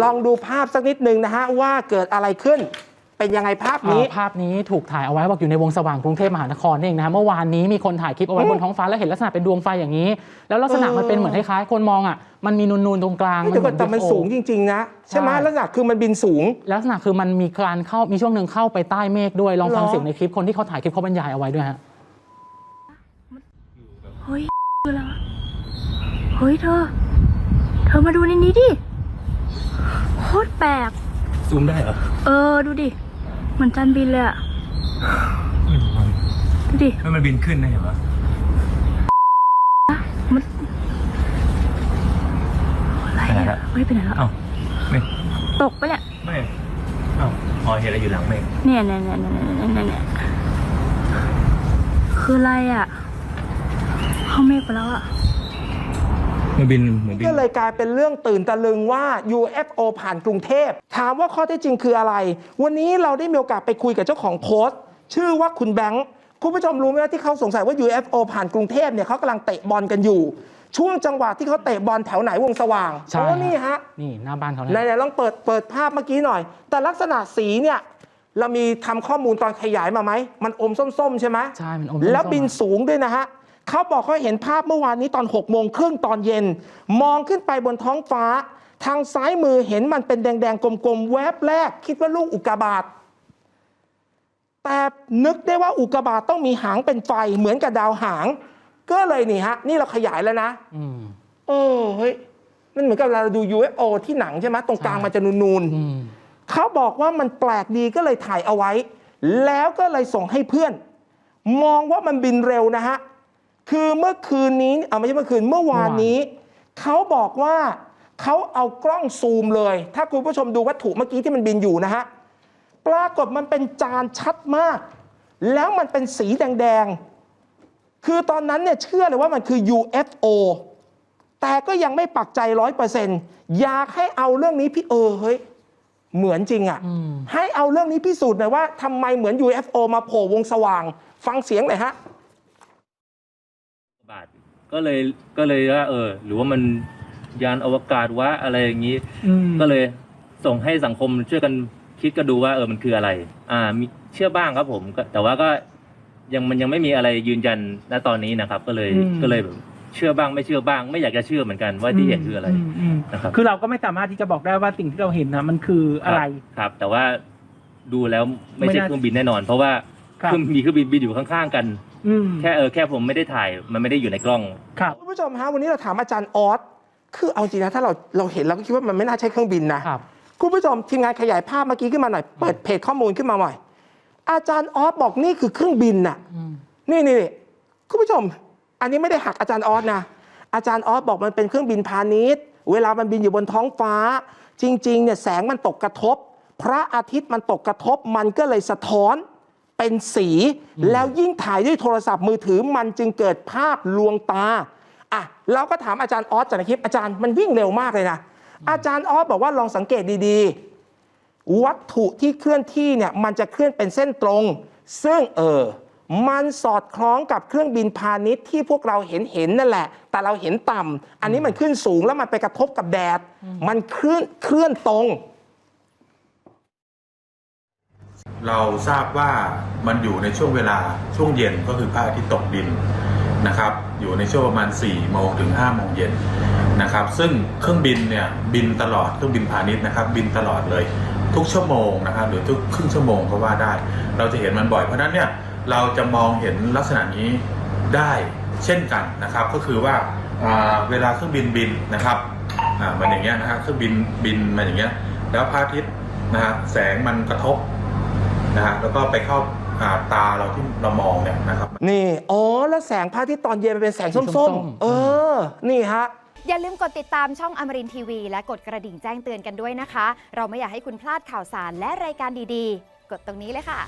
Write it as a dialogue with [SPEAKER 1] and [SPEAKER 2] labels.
[SPEAKER 1] ลองดูภาพสักนิดหนึ่งนะฮะว่าเกิดอะไรขึ้น เป็นยังไงภาพนี้
[SPEAKER 2] เอ่อภาพนี้ถูกถ่ายเอาไว้บอกอยู่ในวงสว่างกรุงเทพมหานครนี่เองนะฮะเมื่อวานนี้มีคนถ่ายคลิปเอาไว้
[SPEAKER 1] อืม
[SPEAKER 2] บนท้องฟ้าแล้วเห็นลักษณะเป็นดวงไฟอย่างนี้ แล้วลักษณะ
[SPEAKER 1] เออ
[SPEAKER 2] มันเป็นเหมือนคล้ายๆคนมองอะมันมีนูนๆตรงกลาง
[SPEAKER 1] เฮ้ยเดี๋ยวก่อนแต่มัน
[SPEAKER 2] เหอ
[SPEAKER 1] สูงจริง ๆ นะ ใช่ไหม
[SPEAKER 2] ใช่
[SPEAKER 1] ลักษณะคือมันบินสูง
[SPEAKER 2] ลักษณะคือมันมีการเข้ามีช่วงหนึ่งเข้าไปใต้เมฆด้วยลองฟัง
[SPEAKER 1] เหรอ
[SPEAKER 2] เสียงในคลิปคนที่เขาถ่ายคลิปเขาบรรยายเอาไว้ด้วยฮะ
[SPEAKER 3] เฮ้ยคืออะไรวะเฮ้ยเธอ เธอมาดูในนี้ดิโค ตรแปลก
[SPEAKER 4] ซูมได้เหรอ
[SPEAKER 3] เออ ดูดิ เหมือนจันบินเลยอะดูดิ
[SPEAKER 4] ไม่มันบินขึ้นได้เหรอวะ
[SPEAKER 3] อะไร
[SPEAKER 4] ไปไหน
[SPEAKER 3] อะ
[SPEAKER 4] ละ
[SPEAKER 3] เฮ้ยไปไหนแล้ว
[SPEAKER 4] เอ้าไม่
[SPEAKER 3] ตกไปะเนี่ย
[SPEAKER 4] ไม่เอ้าอ๋อเห็นอะไรอยู่หลังเมฆ
[SPEAKER 3] เนี่ยเนี่ยเนี่ยเนี่ยเนี่ยเนี่ยเนี่ยคืออะไรอะเข้าเมฆไปแล้วอะ
[SPEAKER 4] มันบินเหมือนบิน
[SPEAKER 1] ก็เลยกลายเป็นเรื่องตื่นตะลึงว่า UFO ผ่านกรุงเทพ ถามว่าข้อเท็จจริงคืออะไร วันนี้เราได้มีโอกาสไปคุยกับเจ้าของโพสต์ ชื่อว่าคุณแบงค์คุณผู้ชมรู้ไหมว่าที่เขาสงสัยว่า UFO ผ่านกรุงเทพเนี่ยเขากำลังเตะบอลกันอยู่ ช่วงจังหวะที่เขาเตะบอลแถวไหนวงสว่าง
[SPEAKER 2] ใช่
[SPEAKER 1] โอ้นี่ฮะ
[SPEAKER 2] นี่หน้าบ้านเขา
[SPEAKER 1] ไห
[SPEAKER 2] เนี่ย
[SPEAKER 1] นๆลองเปิดเปิดภาพเมื่อกี้หน่อย แต่ลักษณะสีเนี่ยเรามีทำข้อมูลตอนขยายมาไหมมันอมส้มๆใช่ไหม
[SPEAKER 2] ใช่ มันอม
[SPEAKER 1] แล้วบิน
[SPEAKER 2] ส้มๆ
[SPEAKER 1] สูงด้วยนะฮะ เขาบอกเขาเห็นภาพเมื่อวานนี้ตอน6กโมงครึ่งตอนเย็น มองขึ้นไปบนท้องฟ้า ทางซ้ายมือเห็นมันเป็นแดงๆ กลมๆ แวบแรก คิดว่าลูกอุกกาบาตแต่นึกได้ว่าอุกกาบาตต้องมีหางเป็นไฟเหมือนกับดาวหาง ก็เลยนี่ฮะ นี่เราขยายแล้วนะ
[SPEAKER 2] อืม
[SPEAKER 1] เออเฮ้ยมันเหมือนกับเราดู UFO ที่หนังใช่ไหมตรงกลาง
[SPEAKER 2] ใช่
[SPEAKER 1] มันจะนูนๆ
[SPEAKER 2] อืม
[SPEAKER 1] เขาบอกว่ามันแปลกดีก็เลยถ่ายเอาไว้ แล้วก็เลยส่งให้เพื่อน มองว่ามันบินเร็วนะฮะ คือเมื่อคืนนี้เอาไม่ใช่เมื่อคืนเมื่อวานนี้ เขาบอกว่าเขาเอากล้องซูมเลย ถ้าคุณผู้ชมดูวัตถุเมื่อกี้ที่มันบินอยู่นะฮะปรากฏมันเป็นจานชัดมาก แล้วมันเป็นสีแดงๆ คือตอนนั้นเนี่ยเชื่อเลยว่ามันคือ UFO แต่ก็ยังไม่ปักใจร้อยเปอร์เซ็นต์อยากให้เอาเรื่องนี้พี่เออเฮ้ยเหมือนจริงอะ่ะ
[SPEAKER 2] อืม
[SPEAKER 1] ให้เอาเรื่องนี้พิสูจน์หน่อยว่าทำไมเหมือน UFO มาโผล่วงสว่าง ฟังเสียงหน่อยฮะ
[SPEAKER 4] บาทก็เลยก็เลยว่าเออ หรือว่ามันยานอวกาศวะอะไรอย่างนี้ก็เลยส่งให้สังคมช่วยกันคิดกันดูว่าเออมันคืออะไร อ่ามีเชื่อบ้างครับผมก็แต่ว่าก็ยังมันยังไม่มีอะไรยืนยันณตอนนี้นะครับ ก็เลย
[SPEAKER 5] อืม
[SPEAKER 4] ก็เลยแบบเชื่อบ้างไม่เชื่อบ้าง ไม่อยากจะเชื่อเหมือนกันว่าที่เห็นคืออะไร
[SPEAKER 5] มม
[SPEAKER 4] นะครับ
[SPEAKER 5] คือเราก็ไม่สามารถที่จะบอกได้ว่าสิ่งที่เราเห็นนะมันคืออะไร
[SPEAKER 4] ครับครับแต่ว่าดูแล้วไม่
[SPEAKER 5] ไม่
[SPEAKER 4] ใช่
[SPEAKER 5] น่า
[SPEAKER 4] เครื่องบินแน่นอน เพราะว่า
[SPEAKER 5] ครับ
[SPEAKER 4] เครื่องมีเครื่องบินบินอยู่ข้างๆกัน
[SPEAKER 5] อืม
[SPEAKER 4] แค่เออแค่ผมไม่ได้ถ่ายมันไม่ได้อยู่ในกล้อง
[SPEAKER 5] ครับ
[SPEAKER 1] คุณผู้ชมฮะวันนี้เราถามอาจารย์ออสคือเอาจริงนะถ้าเราเราเห็นเราก็คิดว่ามันไม่น่าใช่เครื่องบินนะครับ คุณผู้ชมทีมงานขยายภาพเมื่อกี้ขึ้นมาหน่อยเปิดเพจข้อมูลขึ้นมาหน่อย อาจารย์ออสบอกนี่คือเครื่องบินน่ะ
[SPEAKER 2] อืม
[SPEAKER 1] นี่นี่นี่คุณผู้ชม อันนี้ไม่ได้หักอาจารย์ออสนะ อาจารย์ออสบอกมันเป็นเครื่องบินพาณิชย์ เวลามันบินอยู่บนท้องฟ้า จริงๆเนี่ยแสงมันตกกระทบ พระอาทิตย์มันตกกระทบมันก็เลยสะท้อน เป็นสี แล้วยิ่งถ่ายด้วยโทรศัพท์มือถือมันจึงเกิดภาพลวงตาอะเราก็ถามอาจารย์ออสจากในคลิปอาจารย์มันวิ่งเร็วมากเลยนะ อาจารย์ออสบอกว่าลองสังเกตดีๆ วัตถุที่เคลื่อนที่เนี่ยมันจะเคลื่อนเป็นเส้นตรง ซึ่งเออมันสอดคล้องกับเครื่องบินพาณิชย์ที่พวกเราเห็นเห็นนั่นแหละ แต่เราเห็นต่ำอันนี้มันขึ้นสูงแล้วมันไปกระทบกับแดด มันเคลื่อนเคลื่อนตรง
[SPEAKER 6] เราทราบว่ามันอยู่ในช่วงเวลาช่วงเย็นก็คือพระอาทิตย์ตกดินนะครับ อยู่ในช่วงประมาณ4โมงถึง5โมงเย็นนะครับ ซึ่งเครื่องบินเนี่ยบินตลอดเครื่องบินพาณิชย์นะครับ บินตลอดเลย ทุกชั่วโมงนะครับ หรือทุกครึ่งชั่วโมงก็ว่าได้ เราจะเห็นมันบ่อยเพราะนั้นเนี่ยเราจะมองเห็นลักษณะนี้ได้เช่นกันนะครับ ก็คือว่าเวลาเครื่องบินบินนะครับอ่ามันอย่างเงี้ยนะครับเครื่องบินบินมาอย่างเงี้ยแล้วพระอาทิตย์นะฮะแสงมันกระทบ นะฮะแล้วก็ไปเข้าอ่าตาเราที่เรามองเนี่ยนะครับ
[SPEAKER 1] นี่อ๋อแล้วแสงพระอาทิตย์ตอนเย็นมันเป็นแสง
[SPEAKER 2] สีส้
[SPEAKER 1] ส้ม
[SPEAKER 2] ม
[SPEAKER 1] ๆ
[SPEAKER 2] ๆ
[SPEAKER 1] เออ นี่ฮะ
[SPEAKER 7] อย่าลืมกดติดตามช่องอมรินทีวี และกดกระดิ่งแจ้งเตือนกันด้วยนะคะ เราไม่อยากให้คุณพลาดข่าวสารและรายการดีๆ กดตรงนี้เลยค่ะ